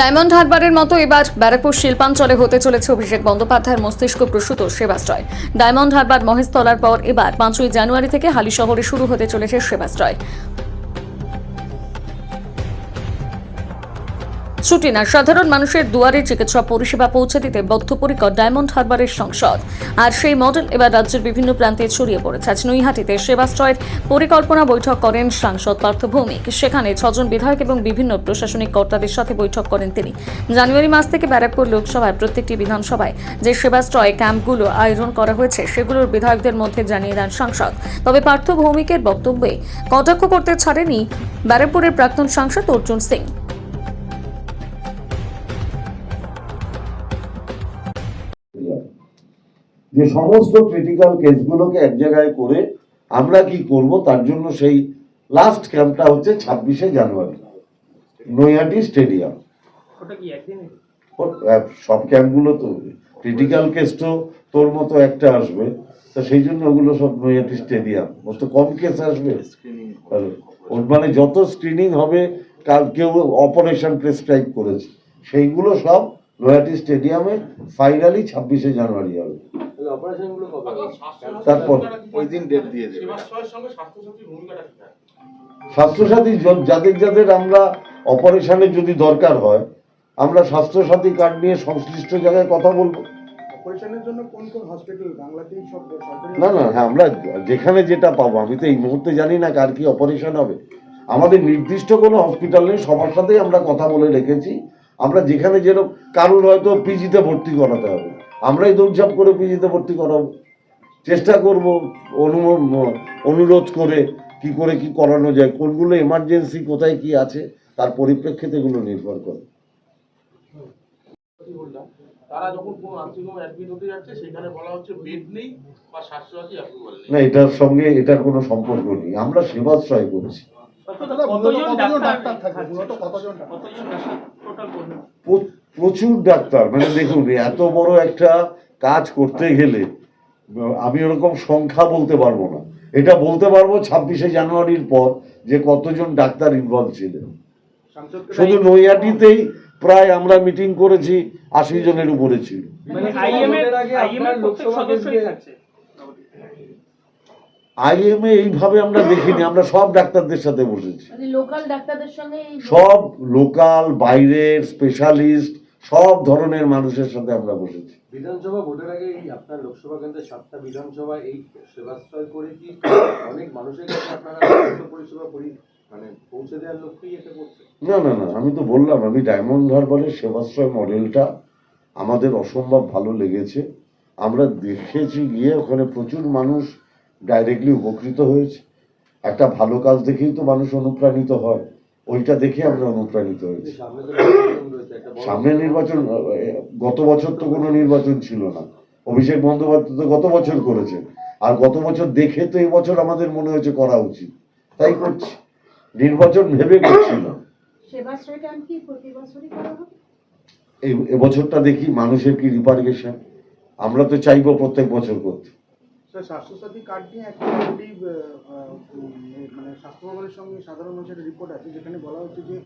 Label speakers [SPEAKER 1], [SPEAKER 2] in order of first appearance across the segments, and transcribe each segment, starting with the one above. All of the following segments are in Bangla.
[SPEAKER 1] ডায়মন্ড হারবারের মতো এবার ব্যারাকপুর শিল্পাঞ্চলে হতে চলেছে অভিষেক বন্দ্যোপাধ্যায়ের মস্তিষ্ক প্রসূত সেবাশ্রয়। ডায়মন্ড হারবার মহেশতলার পর এবার পাঁচই জানুয়ারি থেকে হালিশহরে শুরু হতে চলেছে সেবাশ্রয়। ছুটি না। সাধারণ মানুষের দুয়ারে চিকিৎসা পরিষেবা পৌঁছে দিতে বদ্ধপরিকর ডায়মন্ড হারবারের সংসদ। আর সেই মডেল এবার রাজ্যের বিভিন্ন প্রান্তে ছড়িয়ে পড়েছে। আজ নৈহাটিতে সেবাশ্রয়ের পরিকল্পনা বৈঠক করেন সাংসদ পার্থ ভৌমিক। সেখানে ছজন বিধায়ক এবং বিভিন্ন প্রশাসনিক কর্তাদের সাথে বৈঠক করেন তিনি। জানুয়ারি মাস থেকে ব্যারাকপুর লোকসভায় প্রত্যেকটি বিধানসভায় যে সেবাশ্রয় ক্যাম্পগুলো আয়োজন করা হয়েছে, সেগুলোর বিধায়কদের মধ্যে জানিয়ে দেন সাংসদ। তবে পার্থ ভৌমিকের বক্তব্যে কটাক্ষ করতে ছাড়েনি ব্যারাকপুরের প্রাক্তন সাংসদ অর্জুন সিং।
[SPEAKER 2] যে সমস্ত ক্রিটিক্যাল কেসগুলোকে এক জায়গায় করে আমরা কি করব তার জন্য সেই লাস্ট ক্যাম্পটা হচ্ছে ছাব্বিশে জানুয়ারি নৈহাটি স্টেডিয়াম সব ক্যাম্পগুলো তো ক্রিটিক্যাল কেস তো তোর মতো একটা আসবে তো সেই জন্য ওগুলো সব নৈহাটি স্টেডিয়াম ওর তো কম কেস আসবে। ওর মানে যত স্ক্রিনিং হবে কাল কেউ অপারেশন প্রেসক্রাইব করেছে সেইগুলো সব নৈহাটি স্টেডিয়ামে ফাইনালি ছাব্বিশে জানুয়ারি হবে? তারপর
[SPEAKER 3] ওই দিন ডেট দিয়ে দেবে।
[SPEAKER 2] স্বাস্থ্যসাথী যাদের যাদের আমরা অপারেশনে যদি দরকার হয় আমরা স্বাস্থ্যসাথী কার্ড নিয়ে সংশ্লিষ্ট জায়গায় কথা বলব।
[SPEAKER 4] অপারেশনের জন্য কোন কোন হসপিটাল বাংলাতেই সব সরকারি
[SPEAKER 2] না না হ্যাঁ আমরা যেখানে যেটা পাবো আমি তো এই মুহূর্তে জানি না কার কি অপারেশন হবে। আমাদের নির্দিষ্ট কোনো হসপিটাল নেই সবার সাথেই আমরা কথা বলে রেখেছি। আমরা যেখানে যেরকম কারোর হয়তো পিজিতে ভর্তি করাতে হবে। আমরাই দৌড়ঝাঁপ করে পিজিতে ভর্তি করাবো। চেষ্টা করব অনু অনুরোধ করে কি করে কি করানো যায় কোনগুলো এমার্জেন্সি কোথায় কি আছে তার পরিপ্রেক্ষিতে এগুলো নির্ভর করে।
[SPEAKER 5] তারা যখন কোনো নার্সিংহোমে অ্যাডমিট হতে যাচ্ছে সেখানে বলা হচ্ছে বেড নেই বা স্বাস্থ্যসাথী অ্যাপ্রুভাল নেই।
[SPEAKER 2] না এটার সঙ্গে এটার কোনো সম্পর্ক নেই। আমরা সেবাশ্রয় করছি।
[SPEAKER 4] কতজন ডাক্তার? থাকবে? কতজন ডাক্তার?
[SPEAKER 5] টোটাল করবেন
[SPEAKER 2] প্র- প্রচুর ডাক্তার। মানে দেখুন এত বড় একটা কাজ করতে গেলে আমি ওরকম সংখ্যা বলতে পারব না। এটা বলতে পারব ছাব্বিশে জানুয়ারির পর যে কতজন ডাক্তার ইনভলভ ছিলেন। শুধু নৈয়াটিতেই প্রায় আমরা মিটিং করেছি আশি জনের উপরে ছিল।
[SPEAKER 5] মানে থাকছে।
[SPEAKER 2] আইএমএ এইভাবে আমরা দেখিনি আমরা সব ডাক্তারদের সাথে বসেছি।
[SPEAKER 6] মানে লোকাল ডাক্তারদের সঙ্গে এই
[SPEAKER 2] সব লোকাল বাইরের স্পেশালিস্ট সব ধরনের মানুষের সাথে আমরা বসেছি।
[SPEAKER 3] বিধানসভা ভোটের আগে এই আপনার লোকসভা কেন্দ্রের সাতটা বিধানসভা এই সেবাশ্রয় করে কি অনেক মানুষের কাছে আপনারা পরিষেবা করি মানে পৌঁছে দেওয়ার লক্ষ্যেই এটা করছে
[SPEAKER 2] না না না আমি তো বললাম আমি ডায়মন্ড হারবারের সেবাশ্রয় মডেলটা আমাদের অসম্ভব ভালো লেগেছে। আমরা দেখেছি গিয়ে ওখানে প্রচুর মানুষ ডাইরেক্টলি উপকৃত হয়েছে। একটা ভালো কাজ দেখেই তো মানুষ অনুপ্রাণিত হয়। ওইটা দেখে আমরা অনুপ্রাণিত হয়েছি।
[SPEAKER 3] সামনে নির্বাচন রয়েছে একটা বড়
[SPEAKER 2] সামনে নির্বাচন আহ, গত বছর তো কোনো নির্বাচন ছিল না। অভিষেক বন্দ্যোপাধ্যায় তো গত বছর করেছে। আর গত বছর দেখে তো এই বছর আমাদের মনে হয়েছে করা উচিত। তাই করছি। নির্বাচন ভেবে করছি না।
[SPEAKER 6] সেবাশ্রয় ক্যাম্প কি? প্রতি বছরই করা হবে?
[SPEAKER 2] এই এবছরটা দেখি মানুষের কি রিপার্গেশন আমরা তো চাইব প্রত্যেক বছর করতে।
[SPEAKER 4] স্যার স্বাস্থ্যসাথী কার্ড নিয়ে একটা অলরেডি মানে স্বাস্থ্য ভবনের সঙ্গে সাধারণ মানুষের রিপোর্ট আছে যেখানে বলা হচ্ছে যে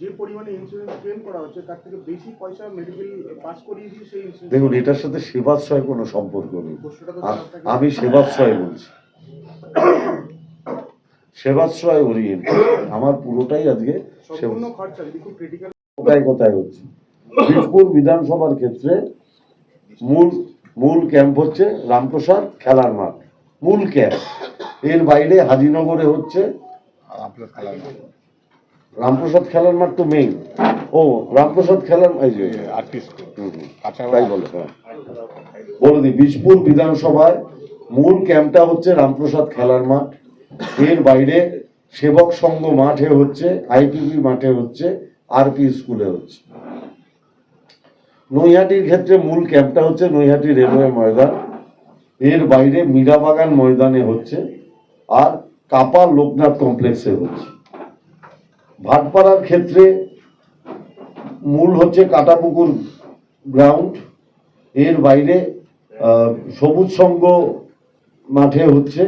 [SPEAKER 4] যে পরিমাণে ইন্স্যুরেন্স ক্লেম করা হচ্ছে তার থেকে বেশি পয়সা মেডিকেল পাস করিয়ে দিয়ে সেই
[SPEAKER 2] দেখুন এটার সাথে সেবাশ্রয় কোনো সম্পর্ক নেই। আমি সেবাশ্রয় বলছি। সেবাশ্রয় ওরিয়েন্ট আমার পুরোটাই আজকে কোথায় কোথায় হচ্ছে? বিধানসভার ক্ষেত্রে মূল মূল ক্যাম্প হচ্ছে রামপ্রসাদ খেলার মাঠ। মূল ক্যাম্প এর বাইরে হাজিনগরে হচ্ছে রামপ্রসাদ খেলার মাঠ। তো মেইন ও রামপ্রসাদ খেলার তাই বলো হ্যাঁ। বলে দিই বীজপুর বিধানসভায় মূল ক্যাম্পটা হচ্ছে রামপ্রসাদ খেলার মাঠ। এর বাইরে সেবক সংঘ মাঠে হচ্ছে আইপিপি মাঠে হচ্ছে আরপি স্কুলে হচ্ছে। নৈহাটির ক্ষেত্রে মূল ক্যাম্পটা হচ্ছে নৈহাটি রেলওয়ে ময়দান। এর বাইরে মীরাবাগান ময়দানে হচ্ছে আর কাপা লোকনাথ কমপ্লেক্সে হচ্ছে। ভাটপাড়ার ক্ষেত্রে মূল হচ্ছে কাটাপুকুর গ্রাউন্ড এর বাইরে সবুজ সংঘ মাঠে হচ্ছে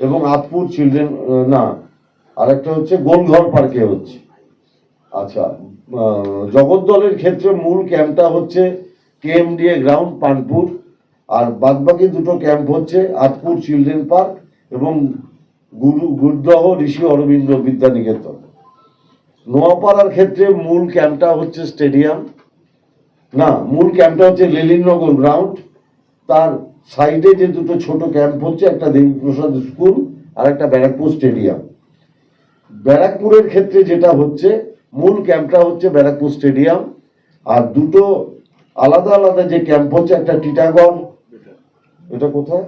[SPEAKER 2] এবং আতপুর চিলড্রেন না, আরেকটা হচ্ছে গোলঘর পার্কে হচ্ছে। আচ্ছা জগদ্দলের ক্ষেত্রে মূল ক্যাম্পটা হচ্ছে কেএমডিএ গ্রাউন্ড, পানপুর, আর বাদবাকি দুটো ক্যাম্প হচ্ছে আতপুর চিলড্রেন পার্ক এবং গুরু গুরদহ ঋষি অরবিন্দ বিদ্যানিকেতন। নোয়াপাড়ার ক্ষেত্রে মূল ক্যাম্পটা হচ্ছে স্টেডিয়াম। না, মূল ক্যাম্পটা হচ্ছে লেলিননগর গ্রাউন্ড। তার সাইডে যে দুটো ছোট ক্যাম্প হচ্ছে, একটা দেবীপ্রসাদ স্কুল আর একটা ব্যারাকপুর স্টেডিয়াম। ব্যারাকপুরের ক্ষেত্রে যেটা হচ্ছে মূল ক্যাম্পটা হচ্ছে ব্যারাকপুর স্টেডিয়াম আর দুটো আলাদা আলাদা যে ক্যাম্প হচ্ছে একটা টিটাগড়। এটা কোথায়?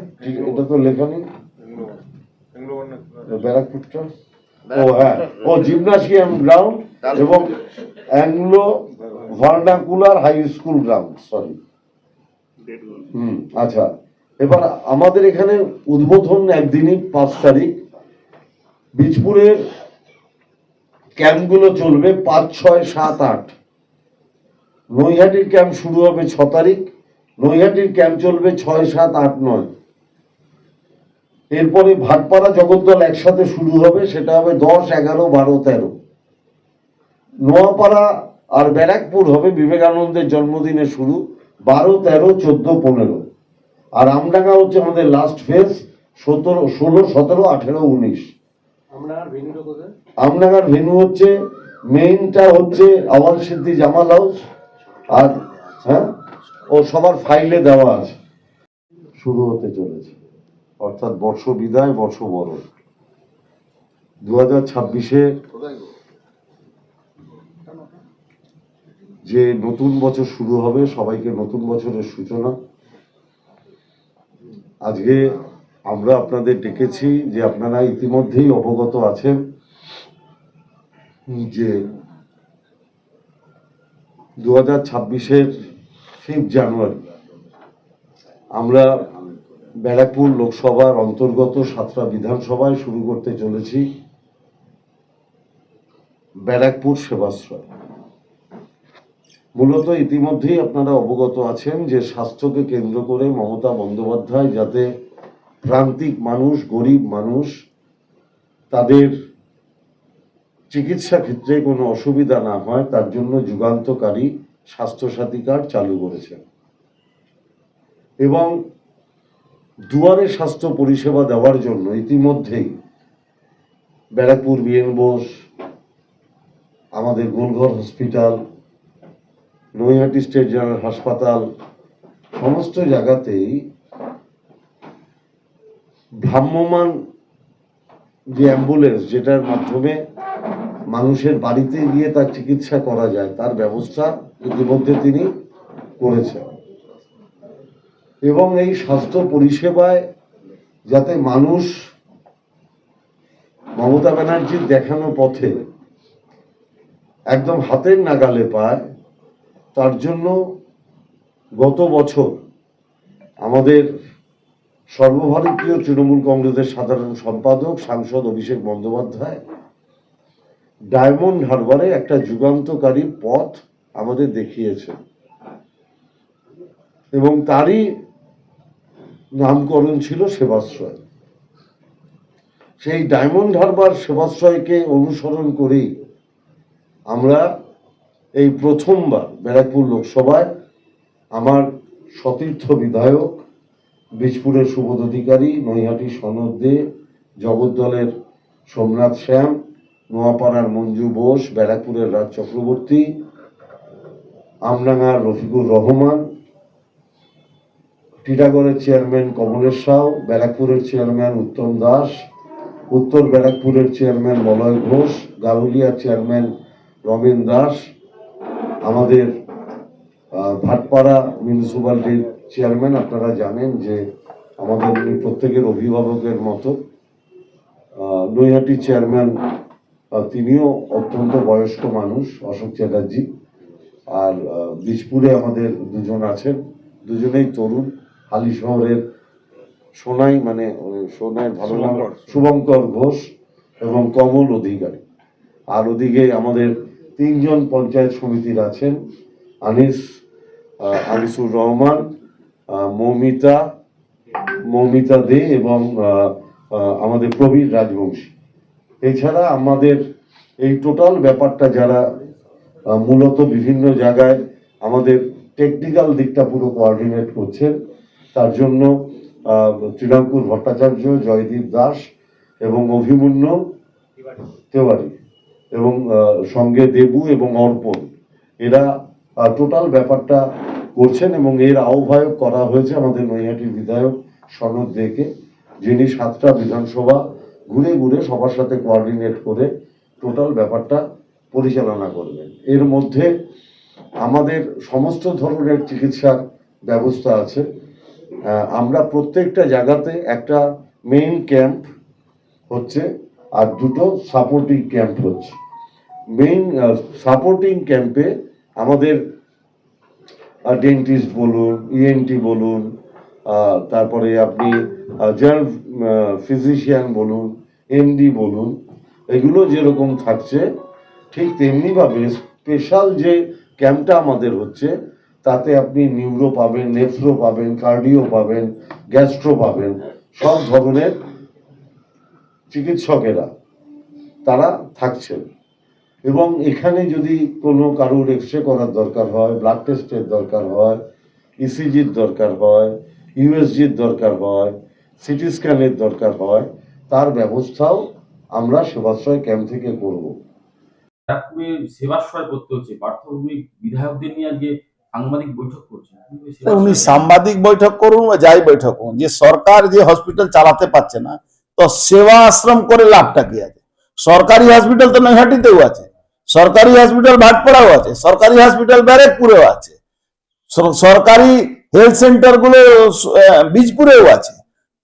[SPEAKER 2] এটা তো লেখা নেই। ব্যারাকপুরটা ও হ্যাঁ। ও জিমনাসিয়াম গ্রাউন্ড এবং Anglo vernacular high school ground sorry. Hmm আচ্ছা। এবার আমাদের এখানে উদ্বোধন একদিনই পাঁচ তারিখ। বীজপুরের ক্যাম্পগুলো চলবে পাঁচ, ছয়, সাত, আট। নৈহাটির ক্যাম্প শুরু হবে ছ তারিখ, নৈহাটির ক্যাম্প চলবে ছয়, সাত, আট, নয়। এরপরে ভাটপাড়া জগদ্দল একসাথে শুরু হবে, সেটা হবে দশ, এগারো, বারো, তেরো। নোয়াপাড়া আর ব্যারাকপুর হবে বিবেকানন্দের জন্মদিনে শুরু, বারো, তেরো, চোদ্দ, পনেরো। আর আমডাঙ্গা হচ্ছে আমাদের লাস্ট ফেজ সতেরো, ষোলো, সতেরো, আঠেরো, উনিশ। আমডাঙ্গার ভেন্যু হচ্ছে মেইনটা হচ্ছে আওয়াল সিদ্ধি জামাল হাউস আর হ্যাঁ ও সবার ফাইলে দেওয়া আছে। শুরু হতে চলেছে। অর্থাৎ বর্ষ বিদায় বর্ষ বরণ। দু হাজার ছাব্বিশে যে নতুন বছর শুরু হবে সবাইকে নতুন বছরের সূচনা। আজকে আমরা আপনাদের ডেকেছি যে আপনারা ইতিমধ্যেই অবগত আছেন যে দু হাজার ছাব্বিশের ফিফথ জানুয়ারি আমরা ব্যারাকপুর লোকসভার অন্তর্গত সাতটা বিধানসভায় শুরু করতে চলেছি ব্যারাকপুর সেবাশ্রয়। মূলত ইতিমধ্যেই আপনারা অবগত আছেন যে স্বাস্থ্যকে কেন্দ্র করে মমতা বন্দ্যোপাধ্যায় যাতে প্রান্তিক মানুষ, গরিব মানুষ, তাদের চিকিৎসা ক্ষেত্রে কোনো অসুবিধা না হয়, তার জন্য যুগান্তকারী স্বাস্থ্যসাথী কার্ড চালু করেছেন। এবং দুয়ারে স্বাস্থ্য পরিষেবা দেওয়ার জন্য ইতিমধ্যেই ব্যারাকপুর, বিএন বোস, আমাদের Golghar hospital, Naihati state general হাসপাতাল, সমস্ত জায়গাতেই ভ্রাম্যমান যে অ্যাম্বুলেন্স যেটার মাধ্যমে মানুষের বাড়িতে গিয়ে তার চিকিৎসা করা যায়, তার ব্যবস্থা ইতিমধ্যে তিনি করেছেন। এবং এই স্বাস্থ্য পরিষেবায় যাতে মানুষ মমতা ব্যানার্জির দেখানো পথে একদম হাতের নাগালে পায়, তার জন্য গত বছর আমাদের সর্বভারতীয় তৃণমূল কংগ্রেসের সাধারণ সম্পাদক, সাংসদ অভিষেক বন্দ্যোপাধ্যায়, ডায়মন্ড হারবারে একটা যুগান্তকারী পথ আমাদের দেখিয়েছেন এবং তারই নামকরণ ছিল সেবাশ্রয়। সেই ডায়মন্ড হারবার সেবাশ্রয়কে অনুসরণ করেই আমরা এই প্রথমবার ব্যারাকপুর লোকসভায় আমার সতীর্থ বিধায়ক বীজপুরের সুবোধ অধিকারী নৈহাটি সনদ দে, জগদ্দলের সোমনাথ শ্যাম, নোয়াপাড়ার মঞ্জু বোস, ব্যারাকপুরের রাজ চক্রবর্তী, আমডাঙ্গার রফিকুর রহমান, টিটাগড়ের চেয়ারম্যান কমলেশ সাউ ব্যারাকপুরের চেয়ারম্যান উত্তম দাস, উত্তর ব্যারাকপুরের চেয়ারম্যান মলয় ঘোষ, গারুলিয়ার চেয়ারম্যান রমেন দাস, আমাদের ভাটপাড়া মিউনিসিপ্যালিটির চেয়ারম্যান আপনারা জানেন যে আমাদের উনি প্রত্যেকের অভিভাবকের মতো নৈহাটি চেয়ারম্যান তিনিও অত্যন্ত বয়স্ক মানুষ অশোক চ্যাটার্জি। আর বীজপুরে আমাদের দুজন আছেন। দুজনেই তরুণ। হালি শহরের সোনাই মানে সোনাই ভালো নাম শুভঙ্কর। ঘোষ এবং কমল অধিকারী। আর ওদিকে আমাদের তিনজন পঞ্চায়েত সমিতির আছেন আনিস আনিসুর রহমান মৌমিতা মৌমিতা দে এবং আমাদের প্রবীর রাজবংশী। এছাড়া আমাদের এই টোটাল ব্যাপারটা যারা মূলত বিভিন্ন জায়গায় আমাদের টেকনিক্যাল দিকটা পুরো কোঅর্ডিনেট করছেন, তার জন্য তৃণাঙ্কুর ভট্টাচার্য, জয়দীপ দাস এবং অভিমন্য তেওয়ারি এবং সঙ্গে দেবু এবং অর্পণ। এরা টোটাল ব্যাপারটা করছেন এবং এর আহ্বায়ক করা হয়েছে আমাদের নৈহাটির বিধায়ক সনদ দেকে, যিনি সাতটা বিধানসভা ঘুরে ঘুরে সবার সাথে কোঅর্ডিনেট করে টোটাল ব্যাপারটা পরিচালনা করবেন। এর মধ্যে আমাদের সমস্ত ধরনের চিকিৎসার ব্যবস্থা আছে। আমরা প্রত্যেকটা জায়গাতে একটা মেইন ক্যাম্প হচ্ছে আর দুটো সাপোর্টিং ক্যাম্প হচ্ছে। মেইন সাপোর্টিং ক্যাম্পে আমাদের ডেন্টিস্ট বলুন ইএনটি বলুন তারপরে আপনি জেনারেল ফিজিশিয়ান বলুন এমডি বলুন, এগুলো যেরকম থাকছে, ঠিক তেমনিভাবে স্পেশাল যে ক্যাম্পটা আমাদের হচ্ছে, তাতে আপনি নিউরো পাবেন নেফ্রো পাবেন কার্ডিও পাবেন গ্যাস্ট্রো পাবেন, সব ধরনের চিকিৎসকেরা তারা থাকছেন। এবং এখানে যদি কোনো কারোর এক্স রে করার দরকার হয় ব্লাড টেস্টের দরকার হয় ইসিজির দরকার হয় ইউএসজির দরকার হয় সিটি স্ক্যানের দরকার হয় তার ব্যবস্থাও আমরা সেবাশ্রয় ক্যাম্প থেকে করব।
[SPEAKER 7] সেবাশ্রয় করতে হচ্ছে পার্থভূমি বিধায়কদের নিয়ে আজকে সাংবাদিক বৈঠক করছেন
[SPEAKER 8] উনি সাংবাদিক বৈঠক করুন বা যাই বৈঠক করুন যে সরকার যে হসপিটাল চালাতে পারছে না তো সেবা আশ্রম করে লাভটা কি আছে? সরকারি হসপিটাল তো নৈহাটিতেও আছে। সরকারি হসপিটাল ভাটপাড়াও আছে। সরকারি হসপিটাল ব্যারেকপুরেও আছে। সরকারি হেলথ সেন্টারগুলো আহ, বীজপুরেও আছে।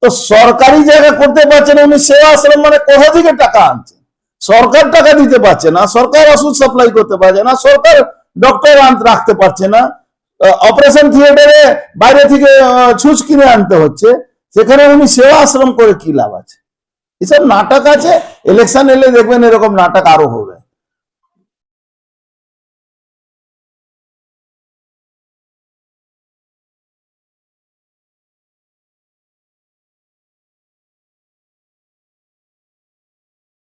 [SPEAKER 8] তো সরকারি জায়গা করতে পারছে না উনি সেবা আশ্রম মানে কোথা থেকে টাকা আনছে সরকার টাকা দিতে পারছে না সরকার ওষুধ সাপ্লাই করতে পারছে না সরকার ডক্টর রাখতে পারছে না। অপারেশন থিয়েটারে বাইরে থেকে ছুঁচ কিনে আনতে হচ্ছে। সেখানে উনি সেবা আশ্রম করে কি লাভ আছে? এসব নাটক আছে ইলেকশন এলে দেখবেন এরকম নাটক আরও হবে।